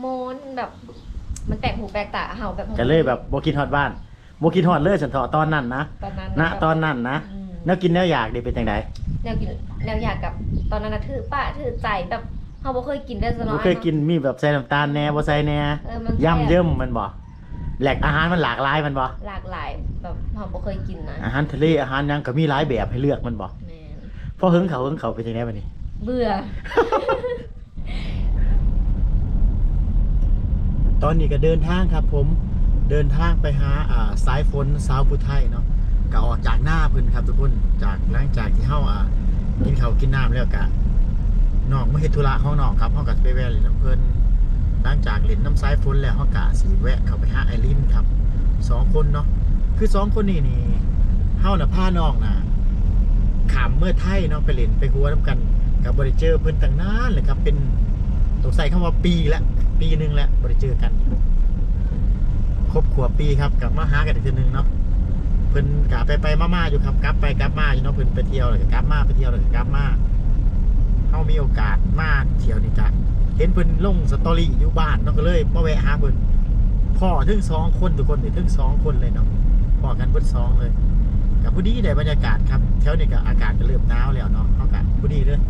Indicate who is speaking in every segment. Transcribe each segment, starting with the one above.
Speaker 1: โมนแบบ มันแปลกหูแปลกตาเห่าแบบ
Speaker 2: ก็เลยแบบบ่คิดฮอดบ้านบ่คิดฮอดเลยฉันเถาะตอนนั้นนะ
Speaker 1: ตอนนั้น
Speaker 2: ณตอนนั้นนะ
Speaker 1: อืม
Speaker 2: แนวกินแนวอยากดีเป็นจังได
Speaker 1: แนวกินแนวอยากกับตอนนั้นนะถือป้าถือใจแบบเฮาบ่เคยกินได้ซะ
Speaker 2: บ่
Speaker 1: เนาะ
Speaker 2: เคยกินมีแบบใส่น้ำตาลแหน่บ่ใส่แหน่
Speaker 1: เออมันแซ่บ
Speaker 2: ย่ำเยิ่มมันบ่แหลกอาหารมันหลากหลายมันบ่
Speaker 1: หลากหลายแบบเฮาบ่เคยกินนะ
Speaker 2: อาหารทะเลอาหารหยังก็มีหลายแบบให้เลือกมันบ่
Speaker 1: แม่น
Speaker 2: พอหึงเขาหึงเขาเป็นจังไดบัดนี้
Speaker 1: เบื่อ
Speaker 2: ตอนนี้ก็เดินทางครับผมเดินทางไปหาอ่าสายฝนสาวผู้ไทยเนาะก็ออกจากหน้าเพิ่นครับทุกคนจากหลังจากที่เฮาอ่ากินข้าวกินน้ำแล้วก็น้องมาเฮ็ดธุระของน้องครับเฮาก็ไปแวะเล่นน้ำเพิ่นหลังจากเล่นน้ำสายฝนแล้วเฮาก็สิแวะเข้าไปหาไอรินครับสองคนเนาะคือสองคนนี้นี่เฮาน่ะพาน้องน่ะขามเมื่อไทยเนาะไปเล่นไปหัวน้ำกันกับบริเจอร์เพิ่นตั้งนานเลยครับเป็นต้องใส่คำว่าปีละ ปีหนึงแล้วบริเจอกันครบขวบปีครับกลับมาหากันอีกทีหนึงเนาะเพิ่นกลับไปไปมามาอยู่ครับกลับไปกลับมาอยู่เนาะเพิ่นไปเที่ยวเลยกลับมาไปเที่ยวเลยกลับมาเฮามีโอกาสมากเที่ยวนี่จ้ะเห็นเพิ่นลงสตอรี่อยู่บ้านเนาะก็เลยมาแวะหาเพิ่นพ่อถึงสองคนทุกคนถึงสองคนเลยเนาะพ่อกันเพิ่นสองเลยกับผู้ดีได้บรรยากาศครับแถวนี้ก็อากาศก็เริ่มหนาวแล้วเนาะเฮาก็ผู้ดีเลย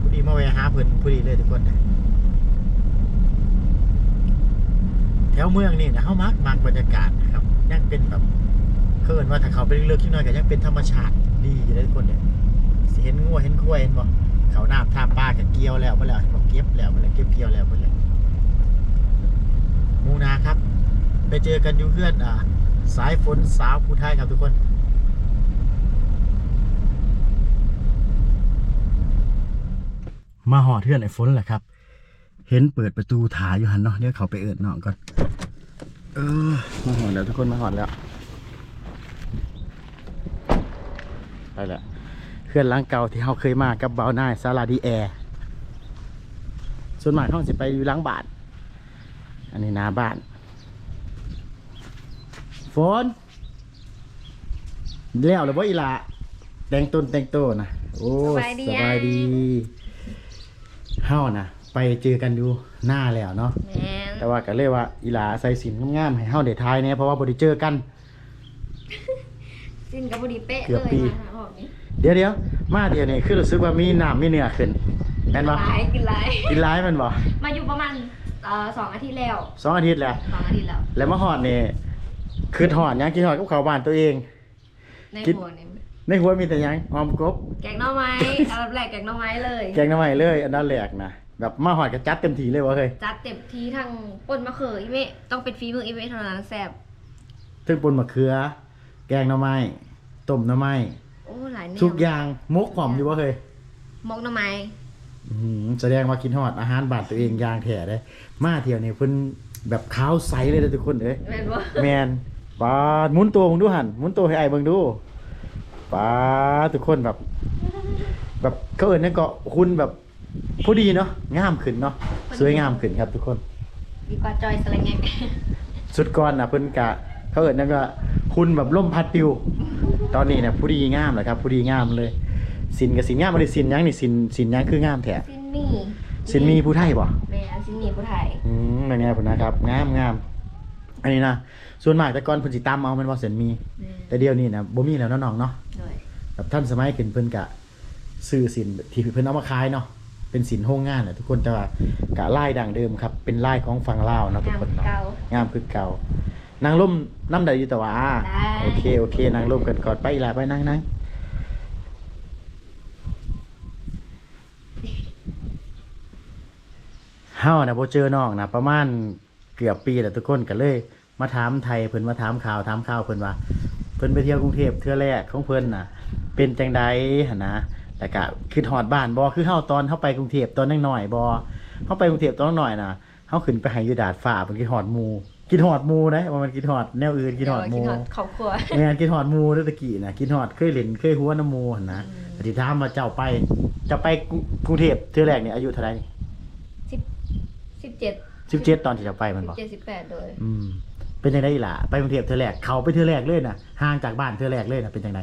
Speaker 2: ผู้ดีมาแวะหาเพิ่นผู้ดีเลยทุกคนนะ แถ วเมืองนี่นะเขามักมักบรรยากาศนะครับยังเป็นแบบเคินว่าถ้าเขาไปเลือกที่น้อยก็ยังเป็นธรรมชาติดีอยู่เลยทุกคนเนี่ยเห็นงัวเห็นควายเห็นบ่เขาหน้ำท่าปลากับเกี่ยวแล้วเมื่อแล้วบอกเก็บแล้วเมื่อแล้วเก็บเกี่ยวแล้วเมื่อแล้วมูนาครับ ไปเจอกันอยู่เพื่อนอ่าสายฝนสาวผู้ไทยครับทุกคนมาหอดเพื่อนไอ้ฝนแหละครับ เห็นเปิดประตูถาอยู่หันเนาะเดี๋ยวเขาไปเอิดน้องก่อน เออ มาหอดแล้วทุกคนมาหอดแล้วไปแล้วเพื่อนหล้างเก่าที่เขาเคยมากับเบาหน้ายซาลาดีแอร์ส่วนมากเขาจะไปอยู่หล้างบ้านอันนี้หนาบ้าน ฝนแล้วหรือว่าอีหลาแต่งต้นแต่งโตวนะโอ้
Speaker 1: สบายดี
Speaker 2: สบายดีเฮานะ ไปเจอกันอยู่หน้าแล้วเนาะ
Speaker 1: แม่น
Speaker 2: แต่ว่าก็เลยว่าอีหลาใส่สินงามๆให้เฮาได้ทายเนี่ยเพราะว่าบ่ได้เจอกัน
Speaker 1: สิ้นกับบ่ดีเป๊ะ
Speaker 2: เกือบ
Speaker 1: เลย
Speaker 2: ปี
Speaker 1: มาออกนี้
Speaker 2: เดี๋ยวเดี๋ยวมาเดี๋ยวนี้คือรู้สึกว่ามีน้ำมีเนื้อขึ้นแม่นบ่
Speaker 1: หลายกินหลาย
Speaker 2: กินหลายแมันบ่
Speaker 1: มาอยู่ประมาณเอ่อสองอาทิตย์แล้ว
Speaker 2: สองอาทิตย์แล้ว
Speaker 1: สองอาทิตย์แล้ว
Speaker 2: แล้วมาฮอดนี่คือฮอดหยังกินฮอดกับข้าวบ้านตัวเอง
Speaker 1: ใน
Speaker 2: คิด
Speaker 1: หัวเนี่ย
Speaker 2: ในหัวมีแต่หยังออมกบ
Speaker 1: แกงหน่อไม้ อันดับแรกแกงหน่อไม้เลย
Speaker 2: แกงหน้ำใหม่เลย อันนั้นแรกนะ แบบมาฮอดก็จัดเต็มที่เลยว่าเฮ้ย
Speaker 1: จัดเต็มที่ทั้งป่นมะเขืออีเมะต้องเป็นฝีมืออีเมะเท่านั้นแซ่บ
Speaker 2: ถึงปนมะเขือ แกงหน้ำไม้ต้มหน้ำไม้
Speaker 1: โอ้หลายแนว
Speaker 2: ทุกอย่างมกหอมอยู่ว่าเฮ้ย
Speaker 1: มกหน่อไม้
Speaker 2: อื้อหือแสดงว่ากินฮอดอาหารบ้านตัวเองอย่างแท้ได้มาเที่ยวนี่เพิ่นแบบขาวใสเลยเด้อทุกคนเอ้ย
Speaker 1: แม่นบ่
Speaker 2: แมนปาดหมุนตัวมึงดูหันหมุนตัวให้ไอ้ายเบิ่งดูปาดทุกคนแบบ แบบเขาเอิ้นหยังเกาะคุณแบบ ผู้ดีเนาะงามขึ้นเนาะสวยงามขึ้นครับทุกคน
Speaker 1: ดีกว่าจอยสแลงแงก
Speaker 2: สุดก่อนนะเพิ่นกะเขาเอิ้นหยังก็คุณแบบล่มพัดปิว ตอนนี้เนี่ยผู้ดีงามแหละครับผู้ดีงามเลย สินกับสินงามบ่ได้สินหยังนี่สินสินหยังคืองามแท้
Speaker 1: ซินมี่
Speaker 2: สินมีผู้ไทยบ่
Speaker 1: แม่นซินมี่ผู้ไทย
Speaker 2: อืมเป็นไงพุ่นนะครับงามงามอันนี้นะส่วนมากแต่ก่อนเพิ่นสิตามเอาแมันว่าเส้นมี
Speaker 1: แม่น
Speaker 2: แต่เดี๋ยวนี้นะบ่มีแล้วเนาะน้องเนาะ
Speaker 1: เลย
Speaker 2: แบบท่านสมัยขึ้นเพิ่นกะซื้อสินที่เพิ่นเอามาขายเนาะ เป็นสินโรงงานแหละทุกคนแต่ว่ากะลายดังเดิมครับ เป็นลายของฝั่งลาวเนาะทุก
Speaker 1: งาม
Speaker 2: คนเนาะ
Speaker 1: เก่างา
Speaker 2: มคือเก่านางร่มน้ำใดอยู่แต่ว่า
Speaker 1: ได้
Speaker 2: โอเคโอเคนางร่มกันก่อนไปอีหลาไปนั่งนั่งเฮานะบ่เจอน้องนะประมาณเกือบปีแล้วทุกคนก็เลยมาถามไทยเพิ่นมาถามข่าวถามข่าวเพิ่นว่า เพิ่นไปเที่ยวกรุงเทพเทื่อแรกของเพิ่นน่ะ เป็นจังใดหั่นนะ แต่ก็คือหอดบ้านบ่คือเฮาตอนเฮาไปกรุงเทพตอนน้อยๆบ่เฮาไปกรุงเทพตอนน้อยๆน่ะเฮาขึ้นไปให้อยู่ดาดฟ้าเพิ่นคิดฮอดหมู่คิดฮอดหมู่นะว่ามันคิดฮอดแนวอื่นคิดฮอดหมู่
Speaker 1: คิดฮอดครอบครัว
Speaker 2: แม่นคิดฮอดหมู่เด้อตะกี้น่ะคิดฮอดเคยเล่นเคยหัวน้ำหมู่หั่นนะ
Speaker 1: อืม
Speaker 2: แต่ที่ถามว่าเจ้าไปเจะไปกรุงเทพเทื่อแรกนี่อายุเท่าไหร่
Speaker 1: สิบสิบเจ็ด
Speaker 2: 17ตอนที่เจะไปมันบ่
Speaker 1: เจ็ดสิบแปดโดย
Speaker 2: อืมเป็นจังไดอีหล่ะไปกรุงเทพเทื่อแรกเขาไปเทื่อแรกเลยน่ะห่างจากบ้านเทื่อแรกเลยน่ะเป็นจังได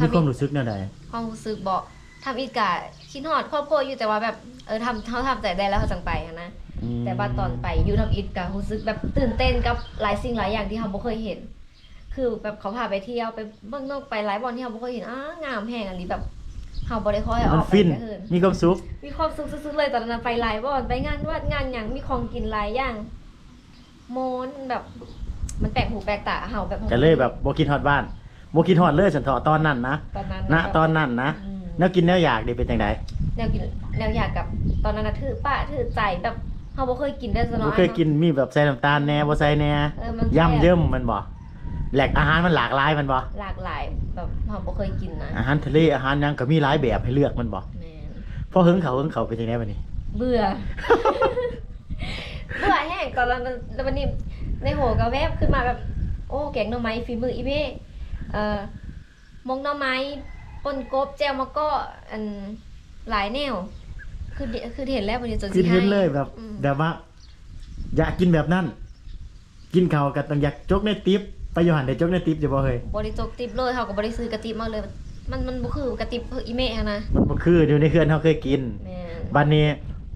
Speaker 2: มีความรู้สึกแนวใด
Speaker 1: ความรู้สึกบอกทำอีกกะคิดฮอดครอบครัวอยู่แต่ว่าแบบเออทำเขาทำใจได้แล้วเขาจังไปอะนะ
Speaker 2: อืม
Speaker 1: แต่ว่าตอนไปอยูทำอิฐก็รู้สึกแบบตื่นเต้นกับหลายสิ่งหลายอย่างที่เขาบ่เคยเห็น คือแบบเขาพาไปเที่ยวไปเบิ่งนอกไปหลายบอลที่เขาบ่เคยเห็นอ้างามแห้งอันนี้แบบเขาบ่ได้ค่อยอ
Speaker 2: มั
Speaker 1: อนกไป
Speaker 2: ฟิน
Speaker 1: แต่เหิน
Speaker 2: มีความสุข
Speaker 1: มีความสุขสุดๆเลยตอนนั้นไปหลายบอลไปงานวัดงานหยังมีของกินหลายอย่างโมนแบบมันแปลกหูแปลกตาเฮาแบบ
Speaker 2: ก็เลยแบบบ่คิดฮอดบ้าน บ่คิดฮอดเลยฉันเถาะตอนนั้นนะ
Speaker 1: ตอนนั้น
Speaker 2: ณตอนนั้นนะ
Speaker 1: อืม
Speaker 2: แนวกินแนวอยากดีเป็นจังได
Speaker 1: แนวกินแนวอยากกับตอนนั้นน่ะถือป้าถือใจแบบเฮาบ่เคยกินได้ซะ
Speaker 2: บ่
Speaker 1: เนาะ
Speaker 2: เคยกินมีแบบใส่น้ำตาลแหน่บ่ใส่แหน่
Speaker 1: เออมัน
Speaker 2: ย่ำ
Speaker 1: แซ่บ
Speaker 2: เยิ่มมันบ่แหลกอาหารมันหลากหลายมันบ่
Speaker 1: หลากหลายแบบเฮาบ่เคยกินนะ
Speaker 2: อาหารทะเลอาหารหยังก็มีหลายแบบให้เลือกมันบ่
Speaker 1: แม่น
Speaker 2: พอเฮิงเขาเฮิงเขาเป็นจังไดบัดนี้
Speaker 1: เบื่อ เบื่อแห้งตอนนั้นแล้ววันนี้ในหัวก็แวบขึ้นมาแบบ โอ้แกงหน่อไม้ฝีมืออีเบ้ เอ่อมงหน่อไม้ปนกบแจวมะก็อันหลายแนว คือเดคือเห็นแล้ววันนี้จน
Speaker 2: คิด
Speaker 1: สิ
Speaker 2: เห็น
Speaker 1: ให้
Speaker 2: เลยแบบ
Speaker 1: อืม
Speaker 2: แบบว่า อยากกินแบบนั้น กินเขาวก็ต้องอยากจกในติ๊บไปอยู่หันได้จกในติ๊บจะบ่เฮ้ย
Speaker 1: บริจกติบเลยเขาก็บริซื้อกระติบมาเลย มันมันบ่คือกระติบคืออีเมะอะนะ
Speaker 2: มันบ่คืออยู่ในเฮือนเฮาเคยกิน
Speaker 1: แม่น
Speaker 2: บัดนี้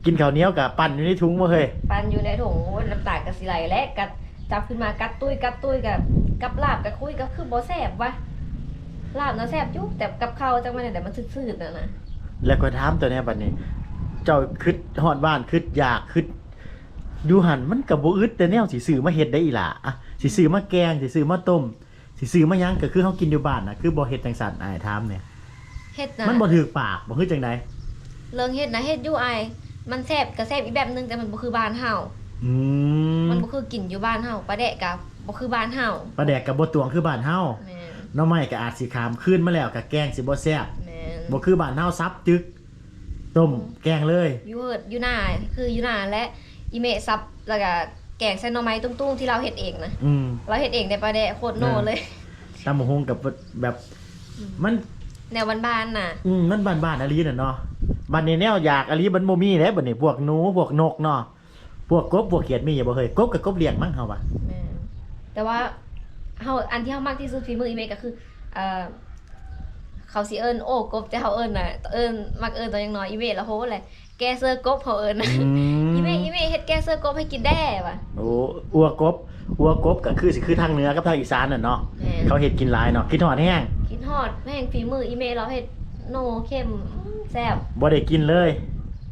Speaker 2: กินข้าวเหนียวกับปั่นอยู่ในถุงบ่เฮ้ย
Speaker 1: ปันอยู่ในถุงโอ้ยน้ำตาลกระสิไหลและกัด จับขึ้นมากัดตุ้ยกัดตุ้ยกับกับลาบกับคุยก็คือบ่แซ่บวะลาบน่ะแซ่บอยู่แต่กับข้าวจังมันแต่มันซื่อๆน่ะนะ
Speaker 2: แล้วก็ถามตัวเนี้ยบัดนี้ เจ้าคิดฮอดบ้านคิดอยากคิดอยู่หันมันก็บ่อึดแต่แนวสิซื้อมาเฮ็ดได้อีหล่ะอะสิซื้อมาแกงสิซื้อมาต้มสิซื้อมาหยังก็คือเฮากินอยู่บ้านน่ะคือบ่เฮ็ดจังซั่นอ้ายถามเนี่ย
Speaker 1: เฮ็ดนะ
Speaker 2: มันบ่ถูกปากบ่คือจังได
Speaker 1: เรื่องเฮ็ดนะเฮ็ดอยู่อายมันแซ่บก็แซ่บอีกแบบนึงแต่มันบ่คือบ้านเฮา
Speaker 2: อืม
Speaker 1: มัน บ่คือกินอยู่บ้านเฮาปลาแดกกับบ่คือบ้านเฮา
Speaker 2: ปลาแดกก็บ่ตวงคือบ้านเฮา
Speaker 1: แม่น
Speaker 2: หน้อไม้ก็อาจสิขามขึ้นมาแล้วก็แกงสิบ่แซ่บ
Speaker 1: แม่น
Speaker 2: บ่คือบ้านเฮาซับจึกต้มแกงเลย
Speaker 1: อยู่เฮ็ดอยู่หน้าคืออยู่หน้าและอีเมะซับแล้วก็แกงใส่หน่อไม้ตุ้งๆที่เราเฮ็ดเองนะ
Speaker 2: อืม
Speaker 1: เราเฮ็ดเองในปลาแดกโคตรโน่เลย
Speaker 2: ตำบักหุ่งกับแบบมัน
Speaker 1: แนวบ้านๆน่ะ
Speaker 2: อืมมันบ้านๆอะลีน่ะเนาะบ้านนี้แนวอยากอะลีมันบ่มีเด้บัดนี้พวกหนูพวกนกเนาะ พวกกบพวกเขียดมีอย่าบ่เคยกบกับกบเลี้ยงมั้งเฮาว่ะ
Speaker 1: แม่นแต่ว่าเฮาอันที่เฮามากที่สุดฝีมืออีเมก็คือเอ่อเขาสิเอิ้นโอ้กบแต่เฮาเอิ้นน่ะเอิ้นมักเอิ้นตอนยังน้อยอีเมแล้วโหแหละแกเซอร์กบเขาเอิ้นน่ะ
Speaker 2: อืม
Speaker 1: อีเมอีเมเฮ็ดแกเซอร์กบให้กินได้ว่ะ
Speaker 2: โอ้อัวกบอัวกบก็คือสิคือทางเหนือกับทางอีสานน่ะเนาะ
Speaker 1: แม่น
Speaker 2: เขาเฮ็ดกินหลายเนาะคิดฮอดแห้ง
Speaker 1: กินฮอดแม่งฝีมืออีเมเราเฮ็ดโนเข้มอื้อแซ่บ
Speaker 2: บ่ได้กินเลย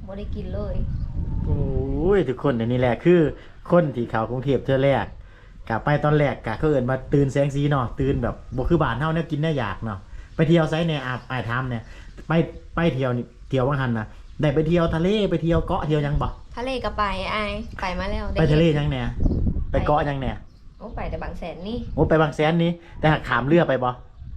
Speaker 1: บ่ได้กินเลย
Speaker 2: โอ้ยทุกคนเดี๋ยวนี้แหละคือคนที่เขากรุงเทพเทื่อแรกกะไปตอนแรกกะเขาเอิ้นมาตื่นแสงสีเนาะตื่นแบบบ่คือบ้านเฮาเนี่ยกินได้อยากเนาะไปเที่ยวไสเนี่ยอาบอ้ายถามเนี่ยไปไปเที่ยวนี่เที่ยวว่างหันน่ะได้ไปเที่ยวทะเลไปเที่ยวเกาะเที่ยวหยังบ่
Speaker 1: ทะเลก็ไปอายไปมาแล้วด้
Speaker 2: ไปทะเล
Speaker 1: ห็น
Speaker 2: หยังแหน่ไปเกาะหยังแหน่
Speaker 1: โอ้ไปแต่บางแสนนี่
Speaker 2: โอ้ไปบางแสนนี่แต่หากขามเรือไปบ่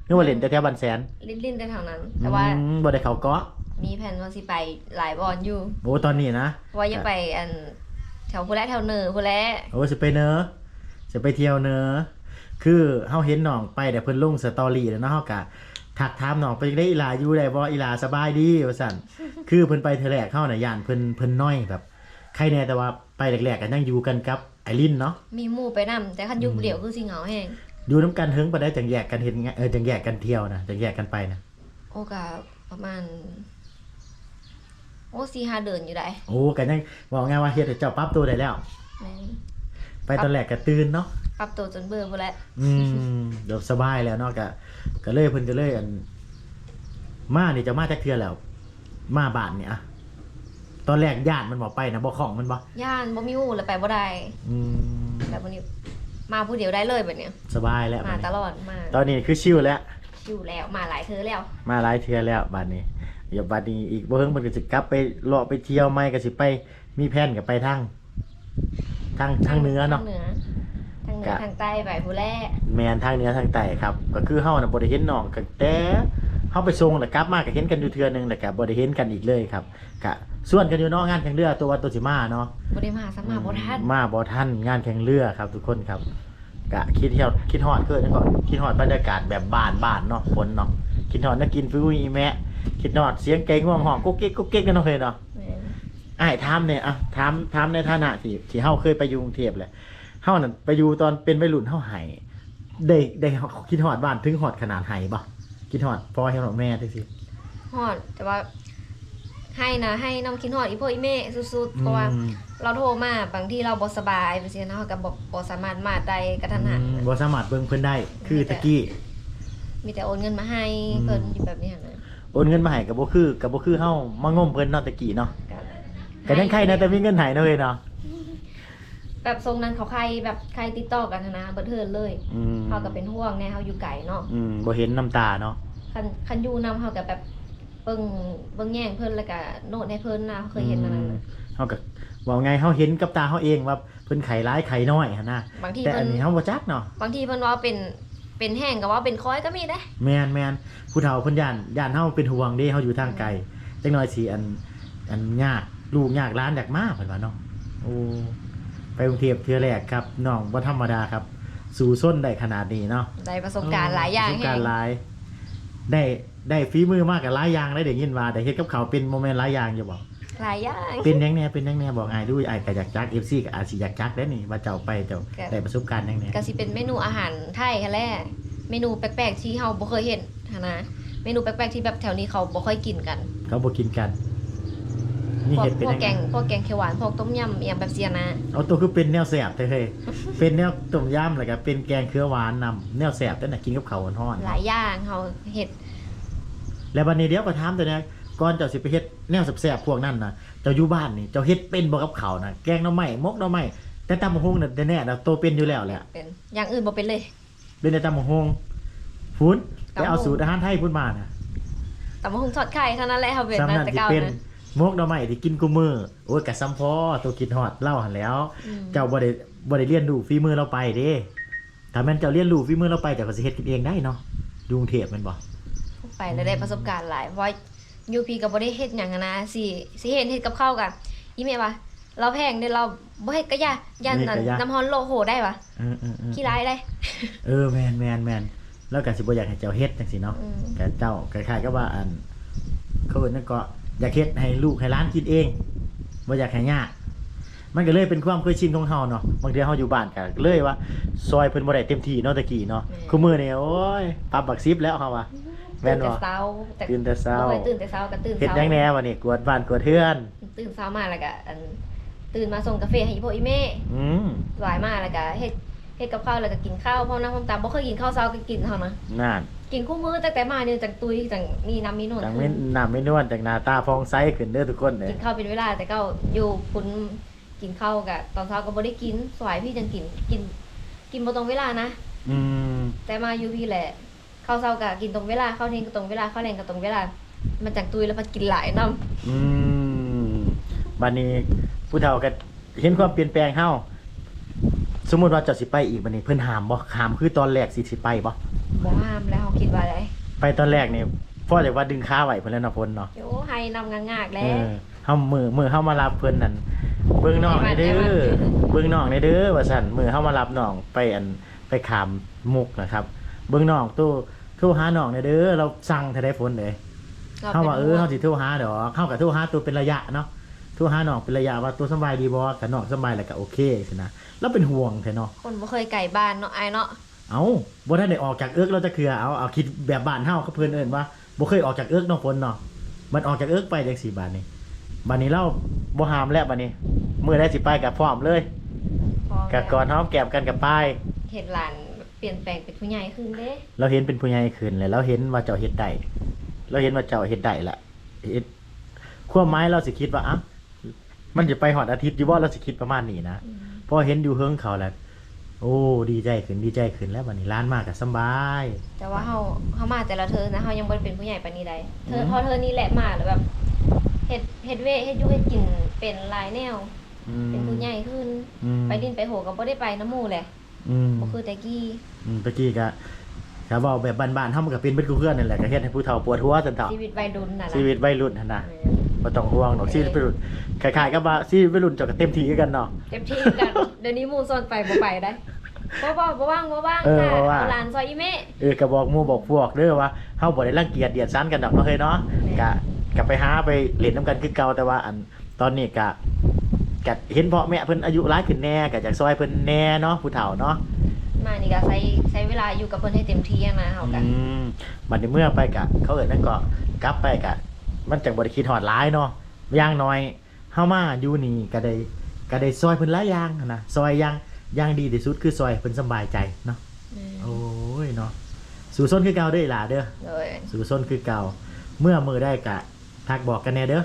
Speaker 2: นึกว่าเล่นแต่แถวบางแสน
Speaker 1: ลิ้นๆแต่ทางนั้น แต่ว่า
Speaker 2: อืมบ่ได้เข้าเกาะ
Speaker 1: มีแผนว่าสิไปหลายบอนอยู่
Speaker 2: โอ้ตอนนี้นะ
Speaker 1: เพราะว่ายังไปอันแถวพูแลแถวเหนือพูแล
Speaker 2: โอ้สิไปเนอะสิไปเที่ยวเนอะคือเฮาเห็นน้องไปแต่เพิ่นลงสตอรี่แล้วเนาะเฮากะทักถามน้องไปจังได้อีหลาอยู่ได้บ่อีหลาสบายดีว่าซั่นคือเพิ่นไปเทอแรกเฮาน่ะย่านเพิ่นเพิ่นน้อยแบบใครแน่แต่ว่าไปแรกๆก็ยังอยู่กันกับไอรินเนาะ
Speaker 1: มีหมู่ไปนํแต่คันอยุคเดียวคือสิเหงาแห้ง
Speaker 2: อยู่นํกันเฮิงบ่ได้จังแยกกันเฮ็ดงานเออจังแยกกันเที่ยวนะจังแยกกันไปนะ
Speaker 1: โอ้กะประมาณ โอ้สี่ห้าเดือนอยู่ได้
Speaker 2: โอ้ก็ยังบอกง่ายว่าเฮ็ดให้เจ้าปรับตัวได้แล้ว
Speaker 1: แม่น
Speaker 2: ไปตอนแรกก็ตื่นเนาะ
Speaker 1: ปรับตัวจนเบื่อพูแล
Speaker 2: อืมเดี๋ยวสบายแล้วเนาะก็ก็เลยเพิ่นก็เลยอัน มานี่จะมาจักเทื่อแล้ว มาบ้านนี่อะตอนแรกญาติมันบอกไปนะบ่ของมันบ่
Speaker 1: ย่านบ่มีหมู่แล้วไปบ่ได้
Speaker 2: อืม
Speaker 1: แบบวันนี้ มาผู้เดียวได้เลยแบบเนี้ย
Speaker 2: สบายแล้ว
Speaker 1: มา
Speaker 2: บัด
Speaker 1: ต
Speaker 2: นี้
Speaker 1: ลอดมา
Speaker 2: ตอนนี้คือชิลแล้ว
Speaker 1: อยู่แล้วมาหลายเธอแล้ว
Speaker 2: มาหลายเทื่อแล้วบัดนี้ เดี๋ยวบัดนี้อีกบ่เฮิงมันก็สิกลับไปเลาะไปเที่ยวใหม่ก็สิไปมีแผนก็ไปทางทางทางเหนือเนาะ
Speaker 1: ทางเหนือทางเหนือกะ ทางใต้ไปผู้แล
Speaker 2: แมนทางเหนือทางใต้ครับ ก็คือเฮาน่ะบ่ได้เห็นน้องกันแต่เฮาไปส่งแล้วกลับมาก็เห็นกันอยู่เทื่อหนึงแล้วก็บ่ได้เห็นกันอีกเลยครับก็ส่วนกันอยู่เนาะงานแข่งเรือตัววันตัวสิมาเนาะ
Speaker 1: บ่ได้มาสัมมาบ่ทัน
Speaker 2: มาบ่ทันงานแข่งเรือครับทุกคนครับกะคิดเที่ยวคิดฮอดเกิดจังก่อนคิดฮอดบรรยากาศแบบบ้านๆเนาะคนเนาะคิดฮอดนักกินฟิวอีแมะ คิดฮอดเสียงไก่ง่วงห้องกุ๊กกิ๊กกุ๊กกิ๊กกันเนาะเฮ้ยเนาะ
Speaker 1: แม่น
Speaker 2: อ้ายถามเนี่ยอะถามถามในฐานะที่ที่เฮาเคยไปอยู่กรุงเทพแหละเฮานั่นไปอยู่ตอนเป็นวัยรุ่นเฮาไห้ได้ได้คิดฮอดบ้านถึงฮอดขนาดไห้บ่คิดฮอดพ่อเฮาแม่จังซี่
Speaker 1: ฮอดแต่ว่าให้นะให้น้องคิดฮอดอีพ่ออีแม่สุดๆเพราะว่า
Speaker 2: อืม
Speaker 1: เราโทรมาบางทีเราบ่สบายไปเสียเนาะก็บ่บ่สามารถมาได้กระทันหัน
Speaker 2: อืมบ่สามารถเบิ่งเพิ่นได้คือตะกี้
Speaker 1: มีแต่โอนเงินมาให้
Speaker 2: อืม
Speaker 1: เพิ่นอยู่แบบนี้นะ
Speaker 2: โอนเงินมาให้ก็บ่คือก็บ่คือเฮามางมเพิ่นเนาะตะกี้เนาะ
Speaker 1: ก็
Speaker 2: ก็ยังใครนะแต่มีเงินให้เนาะเว้ยเนาะ
Speaker 1: แบบทรงนั้นเขาใครแบบใครติดต่อกันนะเบิดเทินเลย
Speaker 2: อืม
Speaker 1: เฮาก็เป็นห่วงแน่เฮาอยู่ไกลเนาะ
Speaker 2: อืมบ่เห็นน้ำตาเนาะ
Speaker 1: คันคันอยู่นํเฮาก็แบบเบิ่งเบิ่งแย่งเพิ่นแล้วก็โน้ตให้เพิ่นนะเคยเห็นอันนั้น
Speaker 2: อืม
Speaker 1: นะ
Speaker 2: เฮาก็เว้าไงเฮาเห็นกับตาเฮาเองว่าเพิ่นไข่ร้ายไข่น้อยหั่นนะ
Speaker 1: บางที
Speaker 2: แต่
Speaker 1: เพิ่
Speaker 2: อั
Speaker 1: น
Speaker 2: นนี้เฮาบ่จักเนาะ
Speaker 1: บางทีเพิ่นว่าเป็น เป็นแห้งก็ว่าเป็นคอยก็มีเด้
Speaker 2: แม่นแม่นผู้เฒ่าเพิ่นย่านย่านเฮาเป็นห่วงเด้เฮาอยู่ทางไกลจักหน่อยสิอันอันยากลูกยากหล้านอยากมาเพิ่นว่าเนาะโอ้ไปกรุงเทพเทื่อแรกครับน้องบ่ธรรมดาครับ สู่ส้นได้ขนาดนี้เนาะ
Speaker 1: ได้ประสบการณ์หลายอย่าง
Speaker 2: ประสบ
Speaker 1: แฮ
Speaker 2: การ
Speaker 1: ง
Speaker 2: ณ์หลายได้ได้ฝีมือมากกับหลายอย่างได้ได้ยินว่าแต่เฮ็ดกับเขาวเป็นโมเมนต์หลายอย่างอยู่บ่
Speaker 1: หลายอย่าง
Speaker 2: เป็นยังแน่เป็นยังแน่บอกอ้ายดูอ้ายก็อยากจัก FC ก็อาจสิอยากจักได้นี่ว่าเจ้าไปเจ้าได้ประสบการณ์ยังแน่
Speaker 1: ก็สิเป็นเมนูอาหารไทยค่ะแหละเมนูแปลกๆที่เฮาบ่เคยเห็นหั้นนะเมนูแปลกๆที่แบบแถวนี้เขาบ่ค่อยกินกัน
Speaker 2: เขาบ่กินกัน นี่
Speaker 1: พวก
Speaker 2: เฮ็ดเป็น
Speaker 1: พวก
Speaker 2: ยัง
Speaker 1: แก
Speaker 2: ไง
Speaker 1: งพวกแกงเขียวหวานพวกต้มยำอหย่างแบบเสียนะ
Speaker 2: เอาตัวคือเป็นแนวแสบเด้เฮ้ยเป็นแนวต้มยำแล้วก็เป็นแกงเขียวหวานนำแนวแสบแต่น่ะกินกับข้าวร้อน
Speaker 1: หลายอย่างเฮาเฮ็ด
Speaker 2: ๆแล้วบัดนี้เดี๋ยวก็ถามตัวเนี้ย ก่อนเจ้าสิไปเฮ็ดแนวแสบๆพวกนั้นน่ะเจ้าอยู่บ้านนี่เจ้าเฮ็ดเป็นบ่กับข้าวน่ะแกงหน่อไม้มกหน่อไม้แต่ตำบักหุ่งน่ะแน่ๆน่ะโตเป็นอยู่แล้วแหละ
Speaker 1: เป็นอย่างอื่นบ่เป็นเลย
Speaker 2: เป็นแต่ตำบักหุ่งพุ้น
Speaker 1: ตำบักหุ่ง
Speaker 2: ไปเอาสูตรอาหารไทยพุ่นมาน่ะ
Speaker 1: แต่ว่าหุงทอดไข่เท่านั้นแหละเฮาเป็น
Speaker 2: ซ้ำ
Speaker 1: นะ
Speaker 2: นั่น
Speaker 1: แต่
Speaker 2: ที่
Speaker 1: เก่า
Speaker 2: เป็น
Speaker 1: นะ
Speaker 2: มกหน่อไม้ที่กินกูมือโอ้ยกะซ้ำพอตัวกินฮอดเล่าหันแหล้ว
Speaker 1: อืม
Speaker 2: เจ้าบ่ได้บ่ได้เรียนรู้ฝีมือเราไปเด้ถ้าแม่นเจ้าเรียนรู้ฝีมือเราไปเจ้าก็สิเฮ็ดกินเองได้เนาะดูกรุงเทพแม่นบ่
Speaker 1: ไปแล้วได้ประสบการณ์หลายเพราะ ยูพีก็บ่ได้เฮ็ดหยังอะนะสิสิเฮ็ดเฮ็ดกับข้าวกันอีเมว่าเราแพงเด้เราบ่เฮ็ดก็ย่ายันนั่นน้ำฮ้อนโลโหได้ปะ
Speaker 2: เออเออเออ
Speaker 1: ขี้ร้ายได้
Speaker 2: เออแม่นแม่นแม่นแล้วก็สิบ่อยากให้เจ้าเฮ็ดจังซี่เนาะ
Speaker 1: อืม
Speaker 2: ก็เจ้าคล้ายๆกับว่าอันเขาเอิ้นนั่นก็อยากเฮ็ดให้ลูกให้หลานกินเองบ่อยากให้ยากมันก็เลยเป็นความเคยชินของเฮาเนาะบางเทื่อเฮาอยู่บ้านก็เลยว่าซอยเพิ่นบ่ได้เต็มที่เนาะตะกี้เนาะคือมื้อนี้โอ้ยปรับบักซิบแล้วเฮาว่า แม่นบ่
Speaker 1: ตื่แต่เช้าแต่
Speaker 2: ตื่นแต่เช้า
Speaker 1: บ่เคยตื่นแต่เช้าก็ตื่น
Speaker 2: เฮ็ด
Speaker 1: เช้า
Speaker 2: หยังแหน่วันนี้กวาดบ้านกวาดเฮือน
Speaker 1: ตื่นเช้ามาแล้วก็อันตื่นมาส่งกาแฟให้อีพ่ออีแม่
Speaker 2: อืม
Speaker 1: สายมาแล้วก็เฮ็ดเฮ็ดกับข้าวแล้วก็กินข้าวพร้อมน้ำพร้อมตามบ่เคยกินข้าวเช้าก็กินเท่านะ
Speaker 2: นั่น
Speaker 1: กินคู่มื้อตั้งแต่มาเนี่ยจังตุยจังมีน้ำมีนวล
Speaker 2: จังไม่น้ำไม่นวลจากหน้าตาฟองใสขึ้นเด้อทุกคนเด้
Speaker 1: กินข้าวเป็นเวลาแต่ก็อยู่คุณกินข้าวกับตอนเช้าก็บ่ได้กินสายพี่จังกินกิน กินบ่ตรงเวลานะ
Speaker 2: อืม
Speaker 1: แต่มาอยู่พี่แหละ ข้าวเช้าก็กินตรงเวลาข้าวเที่ยงก็ตรงเวลาข้าวแรงก็ตรงเวลา มันจังตุยแล้วมันกินหลายน้ำ
Speaker 2: อืมบัดนี้ผู้เฒ่าก็เห็นความเปลี่ยนแปลงเฮาสมมุติว่าเจ้าสิไปอีกบัดนี้เพิ่นห้ามบ่ห้ามคือตอนแรกสิสิไปบ่
Speaker 1: บ่ห้ามแล้วคิดว่าได้
Speaker 2: ไปตอนแรกนี่พ่อจะว่าดึงขาไว้เพิ่นแล้วเนาะเพิ่นเนาะ
Speaker 1: โอ้ให้นำงากๆ
Speaker 2: เอ
Speaker 1: แล้ว
Speaker 2: อเฮามือมือเฮามารับเพิ่นนั่นเบิ่งน้องในเด้
Speaker 1: ไอ้มันไอ้
Speaker 2: อ
Speaker 1: มัน
Speaker 2: เบิ่งน้องในเด้อว่าซั่นมือเฮามารับน้องไปอันไปขามมุกนะครับ เบิ่งน้องตู้โทรหาน้องในเด้อเราสั่งเท่าได้ฝนเด้เฮาว่าเออเฮาสิโทรหาดอกเฮาก็โทรหาตัวเป็นระยะเนาะโทรหาน้องเป็นระยะว่าตัวสำบายดีบ่ถ้าน้องสำบายแล้วก็โอเคสินะแล้วเป็นห่วงแท้เนาะ
Speaker 1: คนบ่เคยไก่บ้านเนาะไอ้ายเนาะ
Speaker 2: เอ้าบ่ทันได้ออกจากเอิกเราจะคือเอาเอาคิดแบบบ้านเฮาเขาเพิ่นเอิ้นว่าบ่เคยออกจากเอิกเนาะฝนเนาะมันออกจากเอิกไปจังสี่บาทนี่บัดนี้เราบ่ห้ามแล้วบัดนี้มื้อใดสิไปก็พร้อมเลย
Speaker 1: พอ
Speaker 2: ก็กอดหอมแก้มกันกับไป
Speaker 1: เห็นหลาน เปลี่ยนแปลงเป็นผู้ใหญ่ขึ้นเด้
Speaker 2: เราเห็นเป็นผู้ใหญ่ขึ้นแล้วเราเห็นว่าเจ้าเฮ็ดได้เราเห็นว่าเจ้าเฮ็ดได้ละเฮ็ดความหมายเราสิคิดว่าอะมันจะไปหอดอาทิตย์อยู่บ่เราสิคิดประมาณนี้นะพอเห็นอยู่เฮิงเขาแล้วโอ้ดีใจขึ้นดีใจขึ้นแล้ววันนี้ร้านมากกับสำบาย
Speaker 1: แต่ว่าเฮาเฮามาแต่ละเธอนะเฮายังบ่ได้เป็นผู้ใหญ่ปานนี้ใดเธอ
Speaker 2: อืม
Speaker 1: พอเธอนี่แหละมาแล้วแบบเฮ็ดเฮ็ดเวเฮ็ดอยู่เฮ็ดกินเป็นหลายแนว
Speaker 2: อืม
Speaker 1: เป็นผู้ใหญ่ขึ้น
Speaker 2: อืม
Speaker 1: ไปดินไปโหก็บ่ได้ไปน้ำหมู่แหละ
Speaker 2: อืม
Speaker 1: บ่คือแต่กี้
Speaker 2: อืมตะกี้ก็ถ้าเว้าแบบบ้านๆเฮามันก็เป็นเป็นกูเพื่อนนั่นแหละก็เฮ็ดให้ผู้เฒ่าปวดหัวซั่นเถาะ
Speaker 1: ชีวิตวัยรุ่นน่ะนะ
Speaker 2: ชีวิตวัยรุ่นหั่นน่ะบ่ต้องห่วงดอกชีวิตวัยรุ่นคล้ายๆกับว่าชีวิตวัยรุ่นเจ้าก็เต็มที่คือกันเนาะ
Speaker 1: เต็มที่กัน เดี๋ยวนี้หมู่ซ่อนไปบ่ไปได้บ่บ่บ่ว่างบ่ว่าง
Speaker 2: เออ
Speaker 1: ค่ะ
Speaker 2: บ่ว่าง
Speaker 1: เอาหลานซอยอีแม่
Speaker 2: เออก็บอกหมู่บอกพวกเด้อว่าเฮาบ่ได้รังเกียจเดียดซันกันดอกเนาะเฮ้ยเนาะก็ก็ไปหาไปเล่นนํกันคือเก่าแต่ว่าอันตอนนี้ก็ ก็เห็นพ่อแม่เพิ่นอายุหลายขึ้นแน่ก็อยากซอยเพิ่นแน่เนาะผู้เฒ่าเนาะ
Speaker 1: มานี่ก็ใช้ใช้เวลาอยู่กับเพิ่นให้เต็มที่อะนะเฮาก็
Speaker 2: อืมบัดนี้เมื่อไปกะ เขาเอิ้นนั่นก็กลับไปกะ มันจังบ่ได้คิดฮอดหลายเนาะอย่างน้อยเฮามาอยู่นี่ก็ได้ก็ได้ซอยเพิ่นหลายอย่างหั้นนะซอยอย่างอย่างดีที่สุดคือซอยเพิ่นสำบายใจเนาะโอ้ยเนาะสู่ส้นคือเก่าเด้อหล่ะเด้อ
Speaker 1: เลย
Speaker 2: สู่ส้นคือเก่า เมื่อมือได้กะทักบอกกันแน่เด้อ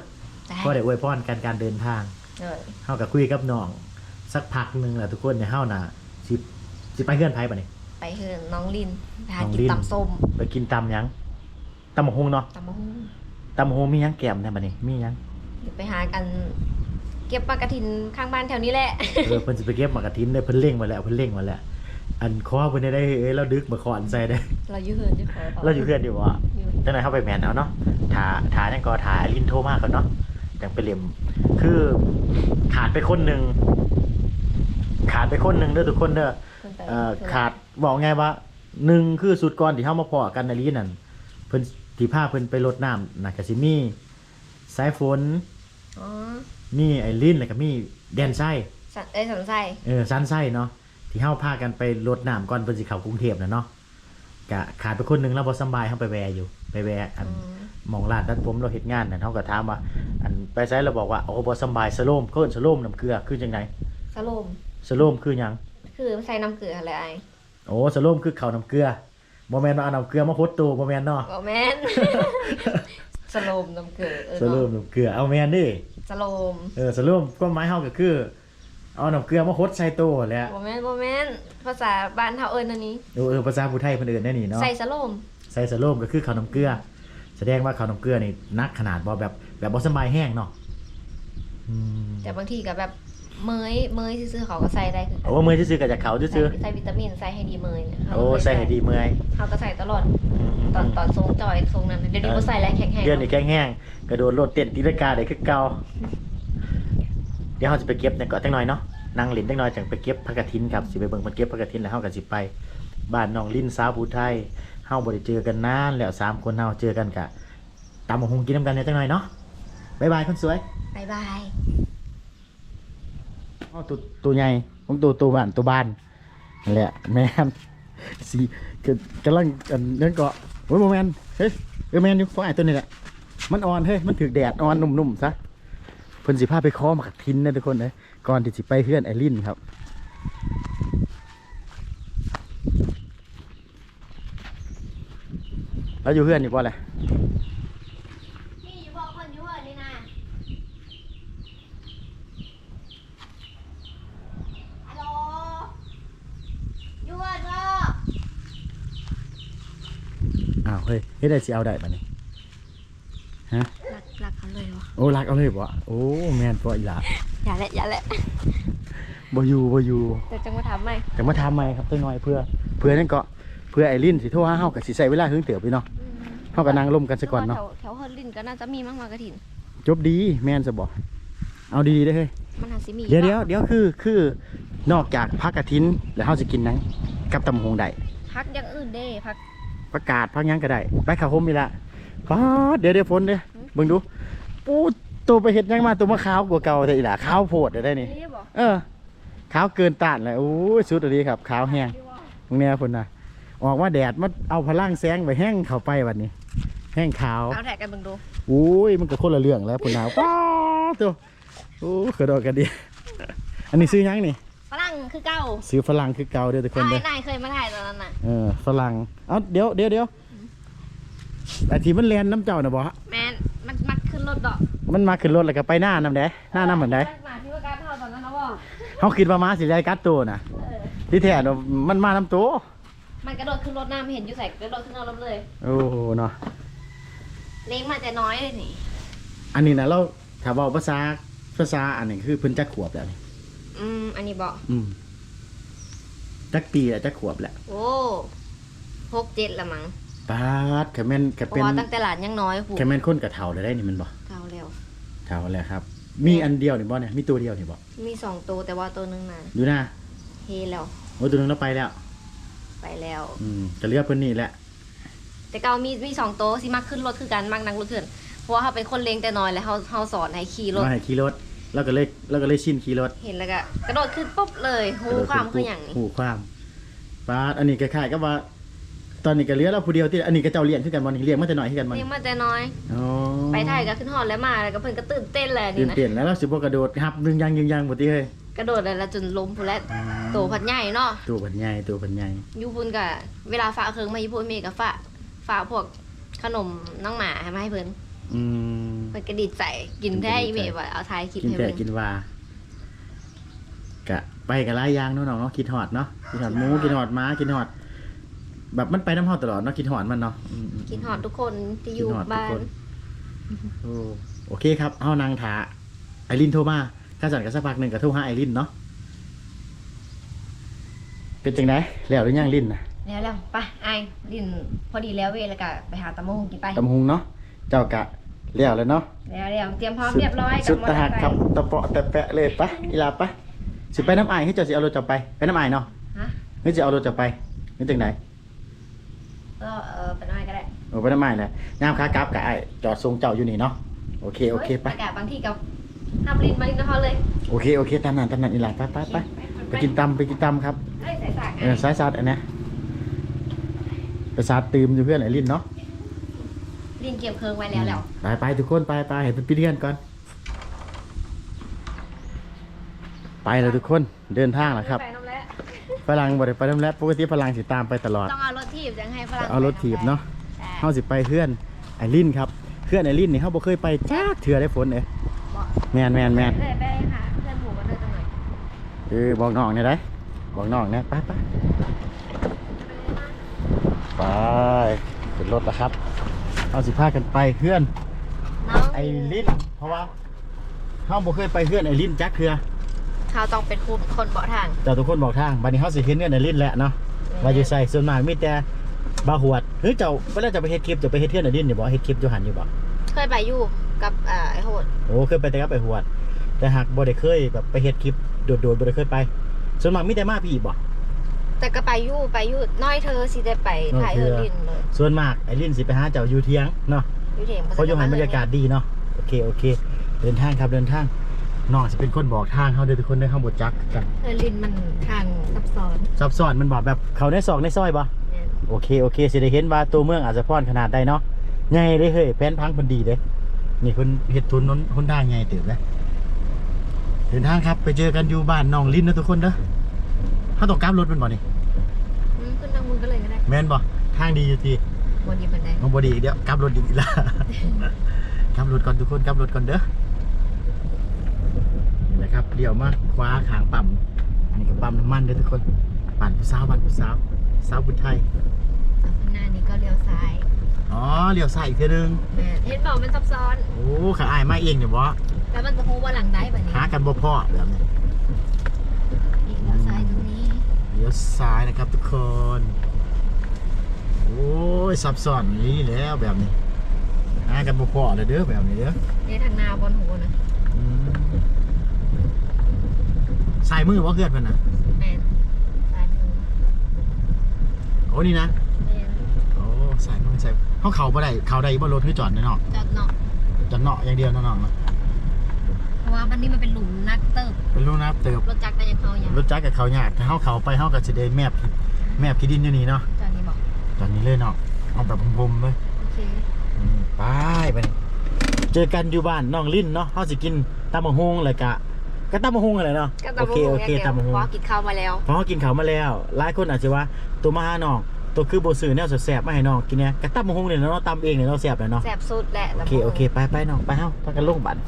Speaker 1: ได้
Speaker 2: ก็ได้อวยพรกันการเดินทาง
Speaker 1: เลย
Speaker 2: เฮาก็คุยกับน้อง สักพักหนึงแหละทุกคนเนี่ยเฮาน่ะสิสิไปเฮือนไผบัดนี้
Speaker 1: ไปเฮือนน้องลินพา
Speaker 2: น้อง
Speaker 1: กิน
Speaker 2: ลิน
Speaker 1: ตำส้ม
Speaker 2: ไปกินตำหยังตำบักฮุงเนาะ
Speaker 1: ตำมะฮุ่ง
Speaker 2: ตำบักฮุงมีหยังแก้มแท้บัดนี้มีหยัง
Speaker 1: เดี๋ยวไปหากัน เก็บปลากระถินข้างบ้านแถวนี้แหละ
Speaker 2: เออเพิ่นสิไปเก็บหมากกระทินได้เพิ่นเล่งมาแล้วเพิ่นเล่งมาแล้ว อันคอเพิ่นได้ได้เอ้ยเราดึกมาขอนใส่ได้
Speaker 1: เราอยู่เฮือนอยู่ขอ
Speaker 2: เราอยู่เพื่อนอยู่บ่
Speaker 1: อยู่
Speaker 2: จังได๋เข้าไปแม่นเอาเนาะถาถาจังก็ถาลินโทรมาก่อนเนาะ จังไปเล่มคือขาดไปคนหนึงขาดไปคนหนึงเด้อทุกคนเด้อ
Speaker 1: เพิ่นไป
Speaker 2: เอ่อขาดบอกไงว่าหนึ่งคือสุดก่อนที่เฮามาพอกันในลีนั่นเพิ่นที่พาเพิ่นไปรดน้ำน่ะก็สิมีสายฝน
Speaker 1: อ๋อ
Speaker 2: มีไอ้ลินแล้วก็มีแดนไส้
Speaker 1: สันเอ้ยสันไส้
Speaker 2: เออซันไส้เนาะที่เฮาพากันไปรดน้ำก่อนเพิ่นสิเข้ากรุงเทพน่ะเนาะกะขาดไปคนหนึงแล้วบ่สำบายเฮาไปแวะอยู่ไปแวะอัน
Speaker 1: อืม
Speaker 2: หมองร้านตัดผมเราเฮ็ดงานนั่นเฮาก็ถามว่าอันไปไสเราบอกว่าโอ้บ่สำบายสโลมเพิ่นสโลมน้ำเกลือคือจังได
Speaker 1: สโลม
Speaker 2: สโลมคือหยัง
Speaker 1: คือใส่น้ำเกลืออะไรไอ้
Speaker 2: โอ้สโลมคือข้าวน้ำเกลือบ่แม่นว่าเอาน้ำเกลือมาพดตัวบ่แม่นเนาะ
Speaker 1: บอกแมนสโลมน้ำเกลือเออ
Speaker 2: สโลมน้ำเกลือเอาแม่นดิ
Speaker 1: สโลม
Speaker 2: เออสโลมก็หมายเฮาก็คือ เอาน้ำเกลือมาพดใส่ตัวแหละ
Speaker 1: บอกแมนบอกแมนภาษาบ้านเฮาเอิ้นอันนี้
Speaker 2: เออเออภาษาผู้ไทยเพิ่นเอิ้นได้นี่เนาะ
Speaker 1: ใส่สโลม
Speaker 2: ใส่สโลมก็คือข้าวน้ำเกลือ แสดงว่าข้าวน้ำเกลือนี่นักขนาดบ่แบบ แบบบ่สำบายแห้งเนาะอืม
Speaker 1: แต่บางทีก็แบบเมยเมยซื่อๆเขาก็ใส่ได้คือกัน
Speaker 2: โอ้มือซื่อๆก็จากเขาซื่อ
Speaker 1: ใส่วิตามินใส่ให้ดีเมยเนี่ย
Speaker 2: ๆโอ้ใส่ให้ดีเมื่อย
Speaker 1: เขาก็ใส่ตลอดตอนตอนทรงจอยทรงนั้นเดี๋ยวนี้บ่ใส่แล้วแข็งแห้ง
Speaker 2: เดือนนี้แกงแห้งกระโดดโลดเต้นตีลังกาได้คือเก่าเดี๋ยวเราจะไปเก็บเนี่ยก่อนจังหน่อยเนาะนั่งเล่นจังหน่อยจังไปเก็บผักกระถินครับสิไปเบิ่งมันเก็บผักกระถินแล้วเฮาก็สิไป บ้านน้องลิ้นสาวผู้ไทย เฮาบ่ได้เจอกันนานแล้วสามคนเฮาเจอกันกะตามหงกินน้ำกันเนี่ยจังหน่อยเนาะบ๊ายบายคนสวย
Speaker 1: บายบาย
Speaker 2: อ๋อตัวตัวใหญ่ผมตัวตัวบ้านตัวบ้านนั่นแหละแม่นสีกกำลังอันนั่นเกาะโอ้ยโมแมนเฮ้ยเออแมนอยู่เพราะไอ้ตัวนี้แหละมันอ่อนเฮ้ยมันถือแดดอ่อนนุ่มๆซะเพิ่นสิพาไปคอหมากทินนะทุกคนเลยก่อนที่สิไปเพื่อนไอรินครับ แล้วอยู่เพื่อนอยู่ป่ะแหละ
Speaker 1: นี่อยู่บอกคนอยู่นี่นะฮัลโหลอยู่บ่
Speaker 2: อ้าวเฮ้ยเฮ้ยได้สิเอาได้ปะนี่
Speaker 1: รักรักเขาเลยวะ
Speaker 2: โอ้รักเอาเลยบ่โอ้แมนป่ะอีหล่ะ
Speaker 1: อย่าแหละอย่าแหละ
Speaker 2: บ่อยู่บ่อยู่
Speaker 1: แต่จังมาถามไหม
Speaker 2: แต่มาทำใหม่ครับตัวน้อยเพื่อ เพื่อนั่นก็เพื่อไอรินสิโทรหาเฮากับสิใส่เวลาหึงเตียวพี่เนาะเฮาก็นั่งร่มกันซะก่อนเนาะ
Speaker 1: แถวแถวเฮอร์ลินก็น่าจะมีมั้งมากระถิน
Speaker 2: จบดีแม่นซะบ่เอาดีๆเด้อเฮ้ย
Speaker 1: มันหาซิมี
Speaker 2: เดี๋ยวเดี๋ยวเดี๋ยวคือคือนอกจากพักกระถินแล้วเฮาสิกินหยังกับตำหงได้
Speaker 1: พักอย่างอื่นเด้พัก
Speaker 2: ประกาศพักหยังก็ได้ไปเข้าห่มนี่ละป๊าดเดี๋ยวเดี๋ยวฝนเด้อเบิ่งดูปูตัวไปเฮ็ดหยังมาตัวมาขาวกว่าเก่าแต่อีหล่ะขาวโพดเด้อได้นี่
Speaker 1: นี่บอก
Speaker 2: เออขาวเกินต้านเลยโอ้ยสุดอันนี้ครับขาวแห้งตรงเนี้ยพุ่นนะ ออกว่าแดดมันเอาพลังแสงไปแห้งเข้าไปวันนี้ แห้งขาว
Speaker 1: เอาแท็กกันเบิ่งดู
Speaker 2: โอ้ยมันก็คนละเรื่องแล้วพุ่นนะว้าวตัวโอ้เขยดอกกันดี อันนี้ซื้อยังนี่
Speaker 1: ฝรั่งคือเก่า
Speaker 2: ซื้อฝรั่งคือเก่าเด้อทุกคน
Speaker 1: ไอ้
Speaker 2: เด้อ
Speaker 1: นายเคยมาถ่ายตอนนั้นน่ะ
Speaker 2: เออฝรั่งเอาเดี๋ยวเดี๋ยวเดี๋ยวแต่ที่มันแลนน้ำเจ้าน่ะบ่ฮะ
Speaker 1: แมนมันมักขึ้นรถดอก
Speaker 2: มันมาขึ้นรถแล้วก็ไปหน้าน้ำแดหน้าน้ำเหมือนใด
Speaker 1: มาที่ว่าการเท่าตอนนั้นนะบอก
Speaker 2: เขาคิดว่ามาสิได้กัดตัวน่ะ
Speaker 1: เออ
Speaker 2: ที่แท้เนาะมันมาน้ำตัว
Speaker 1: มันกระโดดขึ้นรถน้ำเห็นอยู่ใส่กระโดดขึ้นเอารถเลย
Speaker 2: โอ้โหเนาะ
Speaker 1: เล็กมาแต่น้อยเลยนี่
Speaker 2: อันนี้นะเราถ้าเว้าภาษาภาษาอันนี้คือเพิ่นจักขวบแล้วนี่
Speaker 1: อืมอันนี้บอก
Speaker 2: อืมจักปีแล้วจักขวบแล้ว
Speaker 1: โอ้หกเจ็ดละมั้ง
Speaker 2: ปาดแคแมนแค
Speaker 1: เพ
Speaker 2: เป็น
Speaker 1: ราะว่าตั้งแต่หลานยังน้อยผู
Speaker 2: แคแมนคนกับเถาเลยได้นี่มันบ่
Speaker 1: เก่าแล้ว
Speaker 2: เถาแล้วครับ มีอันเดียวนี่บ่เนี่ยมีตัวเดียวนี่บ่
Speaker 1: มีสองตัวแต่ว่าตัวหนึงน่ะ
Speaker 2: อยู่หน้า
Speaker 1: เฮแล้ว
Speaker 2: โอ้ตัวหนึงเราไปแล้ว
Speaker 1: ไปแล้ว
Speaker 2: อืมจะเลือกเพิ่นนี่แหละ
Speaker 1: แต่เก่ามีมีสองตัวสิมักขึ้นรถคือกันมักนั่งรถขึ้นเพราะว่าเขาเป็นคนเลี้ยงแต่น้อยแล้วเขาเขาสอนให้ขี่รถ
Speaker 2: มาให้ขี่รถ แล้วก็เลยแล้วก็เลยชินขี่รถ
Speaker 1: เห็นแล้วก็กระโดดขึ้นปุ๊บเลยหูความคืออย่างนี้
Speaker 2: หูความปาดอันนี้คล้ายๆกับว่า ตอนนี้ก็เหลี้ยเราผู้เดียวที่อันนี้ก็เจ้าเลี้ยงคือกันบ่นี่เลี้ยงมาแต่น้อยคือกันบ่
Speaker 1: เลี้
Speaker 2: นี่
Speaker 1: ยงมาแต่น้อย
Speaker 2: อ๋อ
Speaker 1: ไปไทยก็ขึ้นหอดแล้วมาแล้วก็เพิ่นก็ตื่นเต้นแหละ
Speaker 2: ตื่
Speaker 1: นี่
Speaker 2: น
Speaker 1: นะ
Speaker 2: เต้นแล้วเราสิบ่กระโดดหับดึงยังยิงยังบ่ติเฮ้ย
Speaker 1: กระโดดแล้วแล้วจนล้มพุ่นแล้วโตพัดใหญ่เนาะ
Speaker 2: ตัวพันใหญ่ตัวพันใหญ่
Speaker 1: อยู่พุ่นก็เวลาฝากเครื่องมาอยู่พุ่นเมก็ฝากฝากพวกขนมน้องหมาให้มาให้เพิ่น
Speaker 2: อืม
Speaker 1: เพิ่นก็ดีใจกินแท้อีเมว่าเอาถ่ายคลิป
Speaker 2: กิน
Speaker 1: ให้
Speaker 2: แต่
Speaker 1: เพิ่น
Speaker 2: กินวากะไปกับหลายอย่างเนาะน้องเนาะคิดฮอดเนาะคิดฮอดหมูคิดฮอดม้าคิดฮอด แบบมันไปน้ำฮอดตลอดเนาะคิดฮอดมันเนาะอืมๆ
Speaker 1: กินหอดทุกคนที่อยู่
Speaker 2: กินฮอดทุก
Speaker 1: บ้า
Speaker 2: คน นโอ้โอเคครับเฮานางถาไอรินโทรมา ถ้าสั่นกับสักพักหนึ่งก็โทรหาไอรินเนาะเป็นจังไดแล้วหรือยังลินนะ
Speaker 1: แล้วแล้วไปไอ้ลินพอดีแล้วเวยแล้วก็ไปหาตะมงกินไป
Speaker 2: ตำหุงเนาะเจ้ากะแล้วแล้วเนาะ
Speaker 1: แล้วแล้วเตรียมพร้อมเรียบร้อยกั
Speaker 2: สุ
Speaker 1: บ
Speaker 2: ด
Speaker 1: มอ
Speaker 2: ตะ
Speaker 1: เตอ
Speaker 2: หั
Speaker 1: ร์
Speaker 2: ก
Speaker 1: ไซ
Speaker 2: ครับ
Speaker 1: ค์
Speaker 2: ตะเปาะตะแปะเลยปะอีลาปะสิไปน้ำอายให้เจ้าสิเอารถจะไปไปน้ำอายเนาะ
Speaker 1: ฮะ
Speaker 2: นี่จะเอารถจะไปนี่จังได
Speaker 1: ก็เออเป็นอะไรก็ได้
Speaker 2: โอ้ไปน้ำอายแหละยามขากลับกะไอายจอดทรงเจ้าอยู่นี่เนาะโอเคโอเคไป
Speaker 1: อากาศบางที่กับ ห้ามลินมาลินนะเขาเลย
Speaker 2: โอเคโอเคตามนั้นตามนั้นอีหลาไปไปไปไปกินตำไปกินตำครับ
Speaker 1: เอ้ยใส่สาก
Speaker 2: เออสายซัดอันเนี้ยไปซัดตืมอยู่เพื่อนไอ้ลินเนาะ
Speaker 1: ลินเก็บเครื่องไว้แล้วแล้ว
Speaker 2: ไปไปทุกคนไปไปเห็นเป็นพี่เรียนก่อน ไปแล้วทุกคนเดินทางแล้วครับ
Speaker 1: ไปน้ำแล้ว
Speaker 2: ฝรั่งบ่ได้ไปน้ำแล้วปกติฝรั่งสิตามไปตลอด
Speaker 1: ต้องเอารถถีบจังให้ฝรั่ง
Speaker 2: เอารถถีบเนาะ
Speaker 1: ใช่
Speaker 2: เฮาสิไปเพื่อนไอ้ลินครับเพื่อนไอ้ลินนี่เฮาบ่เคยไปจ้าเถื่อได้ฝนเอ้ย
Speaker 1: บอก
Speaker 2: แม่นแม่นแม่น
Speaker 1: เลยไปหาเพื่อนผูกกันเลยจังหน่อย
Speaker 2: เออบอกน้องเนี่ยได้บอกน้องเนี่ยไปไปไปขึ้นรถแล้วครับ เอาสิพากันไปเพื่อน
Speaker 1: น้อง
Speaker 2: ไอ้ลิ้นเพราะว่าเขาบ่เคยไปเพื่อนไอ้ลิ้นจักเคือ
Speaker 1: เขาต้องเป็นคนคนเบาะทาง
Speaker 2: แต่ทุกคนบอกทางบัดนี้เขาสิเห็นเพื่อนไอ้ลิ้นแหละเนาะว่าอยู่ใส่ส่วนมากมีแต่บาหวดเฮ้ยเจ้าเวลาจะไปเฮ็ดคลิปจะไปเฮ็ดเพื่อนไอ้ลิ้นอยู่บ่เฮ็ดคลิปอยู่หันอยู่บ่
Speaker 1: เคยไปอยู่ กับเอ่อไอ้โหด
Speaker 2: โอ้เคยไปแต่กับไอ้หวด แต่หากบ่ได้เคยแบบไปเฮ็ดคลิปโดดๆบ่ได้เคยไป ส่วนมากมีแต่มาพี่บ่
Speaker 1: แต่ก็ไปอยู่ไปอยู่น้อยเธอสิได้ไปถ่ายเฮอร์ลินเลย
Speaker 2: ส่วนมากไอ้ลิ้นสิไปหาเจ้าอยู่เทียงเนาะ
Speaker 1: อยู่เถียง
Speaker 2: เพราะอยู่หันบรรยากาศดีเนาะโอเคโอเค เดินทางครับเดินทางน้องสิเป็นคนบอกทางเฮาเด้อทุกคนเด้อเฮาบ่จักกัน
Speaker 1: เฮอร์ลินมันทางซับซ้อน
Speaker 2: ซับซ้อนมันบอกแบบเขาในซอกในซอยบ่
Speaker 1: เนี่ย
Speaker 2: โอเคโอเคสิได้เห็นว่าตัวเมืองอาจจะพอนขนาดใดเนาะใหญ่เลยเฮ้ยแผนพังเพิ่นดีเด้ นี่เพิ่นเฮ็ดทุนน้นหนทางใหญ่เติบเลยเดินทางครับไปเจอกันอยู่บ้านน้องลิ้นนะทุกคนเด้อเฮาต้องกลับรถมันบ่นี่
Speaker 1: อืมขึ้นทางมึงก็เลยก็ได้
Speaker 2: แม่นบ่ทางดีอยู่ติ
Speaker 1: บนดีบันได
Speaker 2: มันบ่ดีเดี๋ยวกลับรถอีกละกลับรถก่อนทุกคนกลับรถก่อนเด้อนี่แหละครับเลี้ยวมาขวาขางปั๊มอันนี้ก็ปั๊มน้ำมันเด้อทุกคนปั่นผู้สาวปั่นผู้สาวสาวบุญไทย
Speaker 1: ข้างหน้านี้ก็เลี้ยวซ้าย
Speaker 2: อ๋อเลี้ยวซ้ายอีกเทีนึง
Speaker 1: แม่เห็นบอกมันซับซ้อน
Speaker 2: โอ้ขาอายมาเองเนี่ยวะ
Speaker 1: แล้วมันจะโฮว่าหลังได้แบบนี้
Speaker 2: หากันบ่พ่อแบบนี้
Speaker 1: อีกเลี้ยวซ้ายตรงนี้
Speaker 2: เลี้ยวซ้ายนะครับทุกคน โอ้ยซับซ้อนนี้แล้วแบบนี้หากันบ่พ่อเลยเด้อแบบนี้เด้อ
Speaker 1: เนี่ยทางนาบนหัวนะ
Speaker 2: อืมสายมือว่าเพื่อนเพิ่นน่ะ
Speaker 1: แม่นซ้ายมือ
Speaker 2: โอ้นี่นะ
Speaker 1: แม่ น
Speaker 2: โอ้สายมือสายเขาเขาบ่ได้เขาได้บ่รถให้จอดในเนาะ
Speaker 1: จอดเนาะ
Speaker 2: จอดเนาะอย่างเดียวเนาะเนาะ
Speaker 1: เพราะว่าวันนี้มันเป็นหลุมนักเติบ
Speaker 2: เป็นรูนะเติบ
Speaker 1: รถจักรก็ยังเขาอย่าง
Speaker 2: รถจักรกับเขายากถ้าเขาเขาไปเขาก็สิได้แมพแมพที่ดินอยู่นี่เนาะ
Speaker 1: จอดนี้บอก
Speaker 2: จอดนี้เลยเนาะเอาแบบพรมๆเลย
Speaker 1: โอเค
Speaker 2: อืมไปไปนี่เจอกันอยู่บ้านน้องลิ้นเนาะเขาสิกินตำมะฮงเลยกะก็ตำมะฮงอะไรเนาะ
Speaker 1: ก็
Speaker 2: โอ
Speaker 1: ตำ
Speaker 2: เคโอเคตำมะฮง
Speaker 1: เพราะกินข้าวมาแล้ว
Speaker 2: เพราะเขากินเขาวมาแล้วหลายคนอาจจะว่าตัวมาหาน้อง ตัวคือโบสื่อแนวแสบๆมาให้น้องกินเนี่ยก็ตำมะฮงเนี่ยเนาะตำเองเนี่ยเนาะแสบเลยเนาะ
Speaker 1: แซ่บสุดแหละ
Speaker 2: โอเคโอเคไปไปน้องไปเฮ้าพากันลงบัตร